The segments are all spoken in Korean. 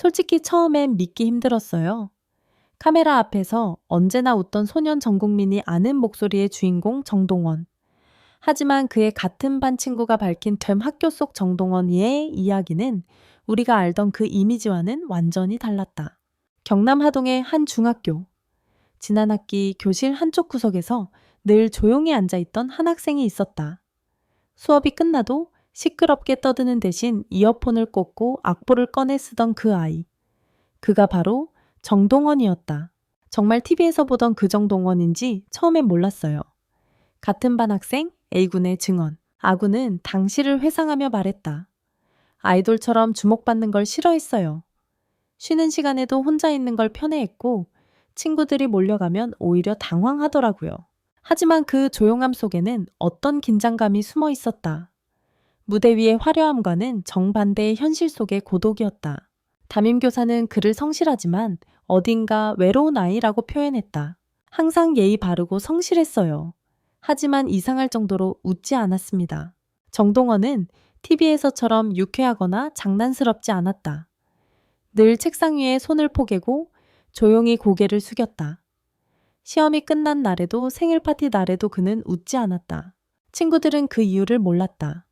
솔직히 처음엔 믿기 힘들었어요. 카메라 앞에서 언제나 웃던 소년 전 국민이 아는 목소리의 주인공 정동원. 하지만 그의 같은 반 친구가 밝힌 됨 학교 속 정동원의 이야기는 우리가 알던 그 이미지와는 완전히 달랐다. 경남 하동의 한 중학교. 지난 학기 교실 한쪽 구석에서 늘 조용히 앉아 있던 한 학생이 있었다. 수업이 끝나도 시끄럽게 떠드는 대신 이어폰을 꽂고 악보를 꺼내 쓰던 그 아이. 그가 바로 정동원이었다. 정말 TV에서 보던 그 정동원인지 처음엔 몰랐어요. 같은 반 학생 A군의 증언. 아군은 당시를 회상하며 말했다. 아이돌처럼 주목받는 걸 싫어했어요. 쉬는 시간에도 혼자 있는 걸 편해했고 친구들이 몰려가면 오히려 당황하더라고요. 하지만 그 조용함 속에는 어떤 긴장감이 숨어 있었다. 무대 위의 화려함과는 정반대의 현실 속의 고독이었다. 담임교사는 그를 성실하지만 어딘가 외로운 아이라고 표현했다. 항상 예의 바르고 성실했어요. 하지만 이상할 정도로 웃지 않았습니다. 정동원은 TV에서처럼 유쾌하거나 장난스럽지 않았다. 늘 책상 위에 손을 포개고 조용히 고개를 숙였다. 시험이 끝난 날에도 생일 파티 날에도 그는 웃지 않았다. 친구들은 그 이유를 몰랐다.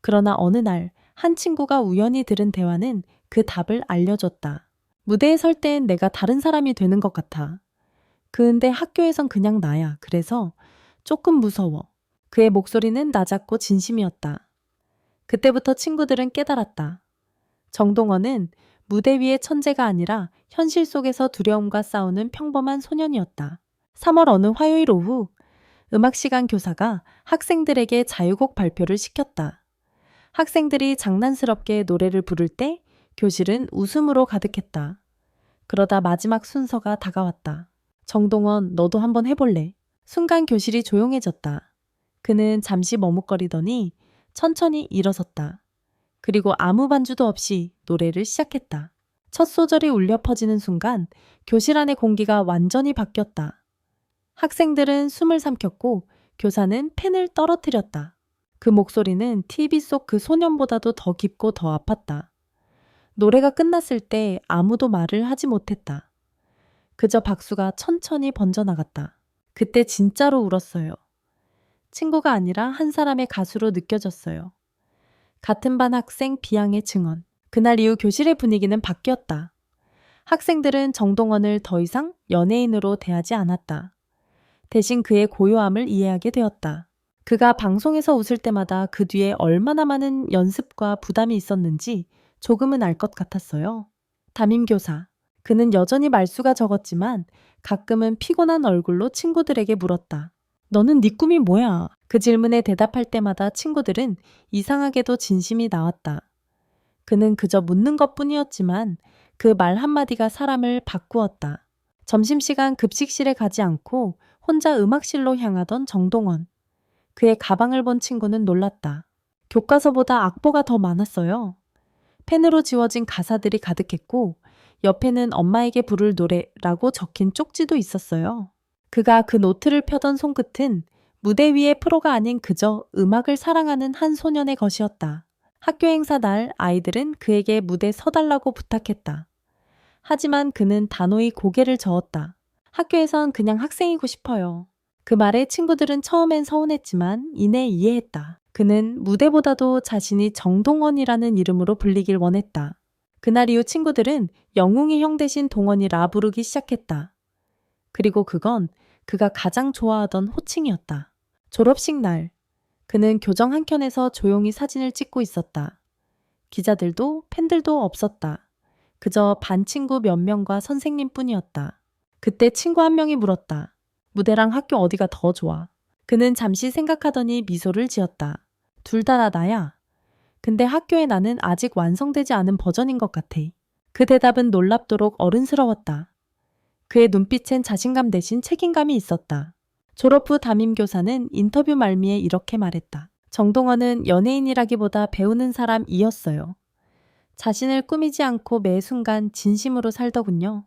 그러나 어느 날 한 친구가 우연히 들은 대화는 그 답을 알려줬다. 무대에 설땐 내가 다른 사람이 되는 것 같아. 근데 학교에선 그냥 나야. 그래서 조금 무서워. 그의 목소리는 낮았고 진심이었다. 그때부터 친구들은 깨달았다. 정동원은 무대 위의 천재가 아니라 현실 속에서 두려움과 싸우는 평범한 소년이었다. 3월 어느 화요일 오후 음악 시간 교사가 학생들에게 자유곡 발표를 시켰다. 학생들이 장난스럽게 노래를 부를 때 교실은 웃음으로 가득했다. 그러다 마지막 순서가 다가왔다. 정동원, 너도 한번 해볼래? 순간 교실이 조용해졌다. 그는 잠시 머뭇거리더니 천천히 일어섰다. 그리고 아무 반주도 없이 노래를 시작했다. 첫 소절이 울려 퍼지는 순간 교실 안의 공기가 완전히 바뀌었다. 학생들은 숨을 삼켰고 교사는 펜을 떨어뜨렸다. 그 목소리는 TV 속 그 소년보다도 더 깊고 더 아팠다. 노래가 끝났을 때 아무도 말을 하지 못했다. 그저 박수가 천천히 번져나갔다. 그때 진짜로 울었어요. 친구가 아니라 한 사람의 가수로 느껴졌어요. 같은 반 학생 비양의 증언. 그날 이후 교실의 분위기는 바뀌었다. 학생들은 정동원을 더 이상 연예인으로 대하지 않았다. 대신 그의 고요함을 이해하게 되었다. 그가 방송에서 웃을 때마다 그 뒤에 얼마나 많은 연습과 부담이 있었는지 조금은 알 것 같았어요. 담임교사. 그는 여전히 말수가 적었지만 가끔은 피곤한 얼굴로 친구들에게 물었다. 너는 네 꿈이 뭐야? 그 질문에 대답할 때마다 친구들은 이상하게도 진심이 나왔다. 그는 그저 묻는 것 뿐이었지만 그 말 한마디가 사람을 바꾸었다. 점심시간 급식실에 가지 않고 혼자 음악실로 향하던 정동원. 그의 가방을 본 친구는 놀랐다. 교과서보다 악보가 더 많았어요. 펜으로 지워진 가사들이 가득했고 옆에는 엄마에게 부를 노래라고 적힌 쪽지도 있었어요. 그가 그 노트를 펴던 손끝은 무대 위의 프로가 아닌 그저 음악을 사랑하는 한 소년의 것이었다. 학교 행사 날 아이들은 그에게 무대 서달라고 부탁했다. 하지만 그는 단호히 고개를 저었다. 학교에선 그냥 학생이고 싶어요. 그 말에 친구들은 처음엔 서운했지만 이내 이해했다. 그는 무대보다도 자신이 정동원이라는 이름으로 불리길 원했다. 그날 이후 친구들은 영웅이 형 대신 동원이라 부르기 시작했다. 그리고 그건 그가 가장 좋아하던 호칭이었다. 졸업식 날, 그는 교정 한켠에서 조용히 사진을 찍고 있었다. 기자들도 팬들도 없었다. 그저 반 친구 몇 명과 선생님 뿐이었다. 그때 친구 한 명이 물었다. 무대랑 학교 어디가 더 좋아? 그는 잠시 생각하더니 미소를 지었다. 둘 다 나야. 근데 학교에 나는 아직 완성되지 않은 버전인 것 같아. 그 대답은 놀랍도록 어른스러웠다. 그의 눈빛엔 자신감 대신 책임감이 있었다. 졸업 후 담임교사는 인터뷰 말미에 이렇게 말했다. 정동원은 연예인이라기보다 배우는 사람이었어요. 자신을 꾸미지 않고 매 순간 진심으로 살더군요.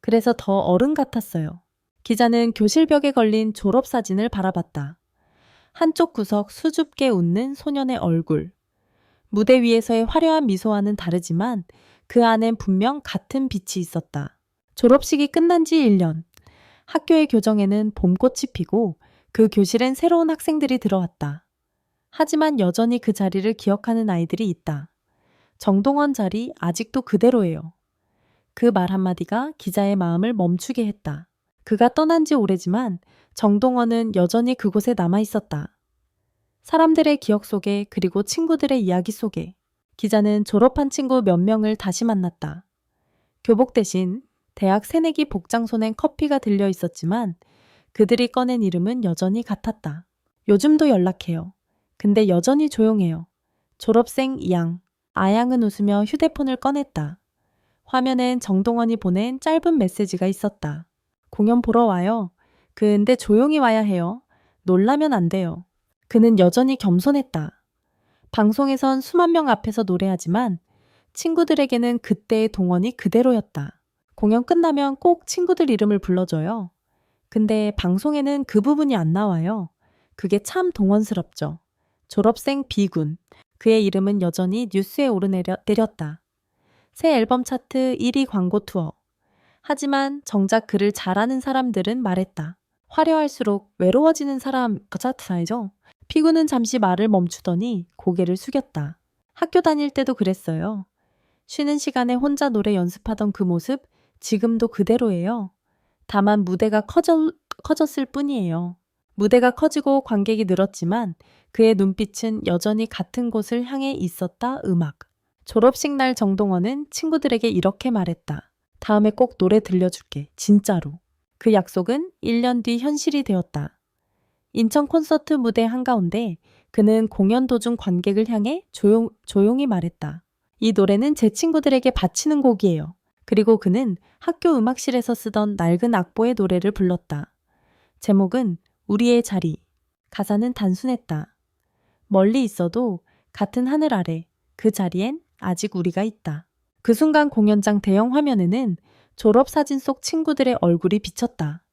그래서 더 어른 같았어요. 기자는 교실벽에 걸린 졸업사진을 바라봤다. 한쪽 구석 수줍게 웃는 소년의 얼굴. 무대 위에서의 화려한 미소와는 다르지만 그 안엔 분명 같은 빛이 있었다. 졸업식이 끝난 지 1년. 학교의 교정에는 봄꽃이 피고 그 교실엔 새로운 학생들이 들어왔다. 하지만 여전히 그 자리를 기억하는 아이들이 있다. 정동원 자리 아직도 그대로예요. 그 말 한마디가 기자의 마음을 멈추게 했다. 그가 떠난 지 오래지만 정동원은 여전히 그곳에 남아 있었다. 사람들의 기억 속에 그리고 친구들의 이야기 속에 기자는 졸업한 친구 몇 명을 다시 만났다. 교복 대신 대학 새내기 복장손엔 커피가 들려 있었지만 그들이 꺼낸 이름은 여전히 같았다. 요즘도 연락해요. 근데 여전히 조용해요. 졸업생 이양. 아양은 웃으며 휴대폰을 꺼냈다. 화면엔 정동원이 보낸 짧은 메시지가 있었다. 공연 보러 와요. 근데 조용히 와야 해요. 놀라면 안 돼요. 그는 여전히 겸손했다. 방송에선 수만 명 앞에서 노래하지만 친구들에게는 그때의 동원이 그대로였다. 공연 끝나면 꼭 친구들 이름을 불러줘요. 근데 방송에는 그 부분이 안 나와요. 그게 참 동원스럽죠. 졸업생 B군. 그의 이름은 여전히 뉴스에 오르내렸다. 새 앨범 차트 1위 광고 투어. 하지만 정작 그를 잘하는 사람들은 말했다. 화려할수록 외로워지는 사람, 그 차트사이죠? 피구는 잠시 말을 멈추더니 고개를 숙였다. 학교 다닐 때도 그랬어요. 쉬는 시간에 혼자 노래 연습하던 그 모습, 지금도 그대로예요. 다만 무대가 커져, 커졌을 뿐이에요. 무대가 커지고 관객이 늘었지만 그의 눈빛은 여전히 같은 곳을 향해 있었다 음악. 졸업식 날 정동원은 친구들에게 이렇게 말했다. 다음에 꼭 노래 들려줄게. 진짜로. 그 약속은 1년 뒤 현실이 되었다. 인천 콘서트 무대 한가운데 그는 공연 도중 관객을 향해 조용, 조용히 말했다. 이 노래는 제 친구들에게 바치는 곡이에요. 그리고 그는 학교 음악실에서 쓰던 낡은 악보의 노래를 불렀다. 제목은 우리의 자리. 가사는 단순했다. 멀리 있어도 같은 하늘 아래 그 자리엔 아직 우리가 있다. 그 순간 공연장 대형 화면에는 졸업사진 속 친구들의 얼굴이 비쳤다.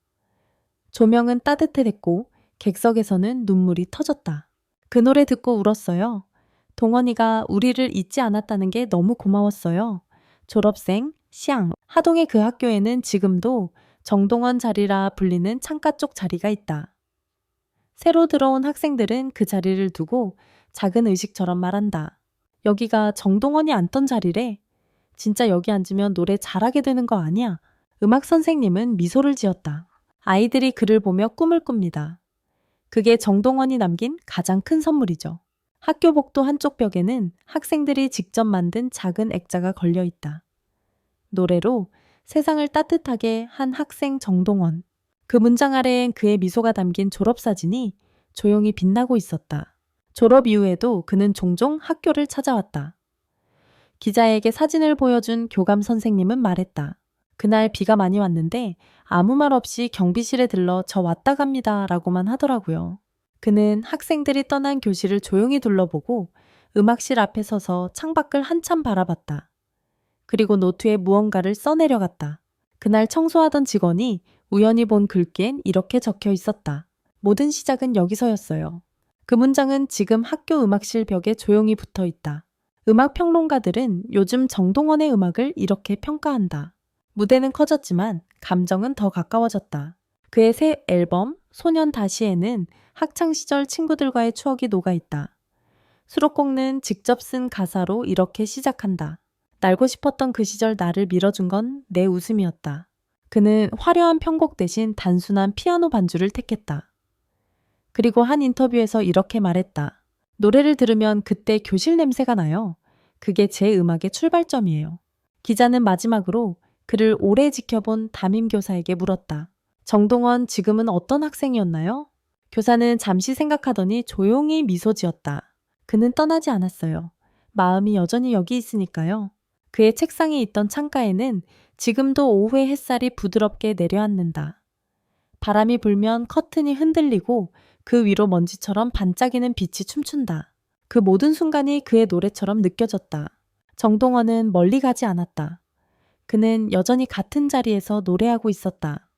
조명은 따뜻해졌고 객석에서는 눈물이 터졌다. 그 노래 듣고 울었어요. 동원이가 우리를 잊지 않았다는 게 너무 고마웠어요. 졸업생, 시앙, 하동의 그 학교에는 지금도 정동원 자리라 불리는 창가 쪽 자리가 있다. 새로 들어온 학생들은 그 자리를 두고 작은 의식처럼 말한다. 여기가 정동원이 앉던 자리래. 진짜 여기 앉으면 노래 잘하게 되는 거 아니야? 음악 선생님은 미소를 지었다. 아이들이 그를 보며 꿈을 꿉니다. 그게 정동원이 남긴 가장 큰 선물이죠. 학교 복도 한쪽 벽에는 학생들이 직접 만든 작은 액자가 걸려 있다. 노래로 세상을 따뜻하게 한 학생 정동원. 그 문장 아래엔 그의 미소가 담긴 졸업사진이 조용히 빛나고 있었다. 졸업 이후에도 그는 종종 학교를 찾아왔다. 기자에게 사진을 보여준 교감 선생님은 말했다. 그날 비가 많이 왔는데 아무 말 없이 경비실에 들러 저 왔다 갑니다 라고만 하더라고요. 그는 학생들이 떠난 교실을 조용히 둘러보고 음악실 앞에 서서 창밖을 한참 바라봤다. 그리고 노트에 무언가를 써내려갔다. 그날 청소하던 직원이 우연히 본 글귀엔 이렇게 적혀 있었다. 모든 시작은 여기서였어요. 그 문장은 지금 학교 음악실 벽에 조용히 붙어 있다. 음악 평론가들은 요즘 정동원의 음악을 이렇게 평가한다. 무대는 커졌지만 감정은 더 가까워졌다. 그의 새 앨범 소년 다시에는 학창 시절 친구들과의 추억이 녹아 있다. 수록곡는 직접 쓴 가사로 이렇게 시작한다. 날고 싶었던 그 시절 나를 밀어준 건 내 웃음이었다. 그는 화려한 편곡 대신 단순한 피아노 반주를 택했다. 그리고 한 인터뷰에서 이렇게 말했다. 노래를 들으면 그때 교실 냄새가 나요. 그게 제 음악의 출발점이에요. 기자는 마지막으로 그를 오래 지켜본 담임 교사에게 물었다. 정동원 지금은 어떤 학생이었나요? 교사는 잠시 생각하더니 조용히 미소 지었다. 그는 떠나지 않았어요. 마음이 여전히 여기 있으니까요. 그의 책상에 있던 창가에는 지금도 오후의 햇살이 부드럽게 내려앉는다. 바람이 불면 커튼이 흔들리고 그 위로 먼지처럼 반짝이는 빛이 춤춘다. 그 모든 순간이 그의 노래처럼 느껴졌다. 정동원은 멀리 가지 않았다. 그는 여전히 같은 자리에서 노래하고 있었다.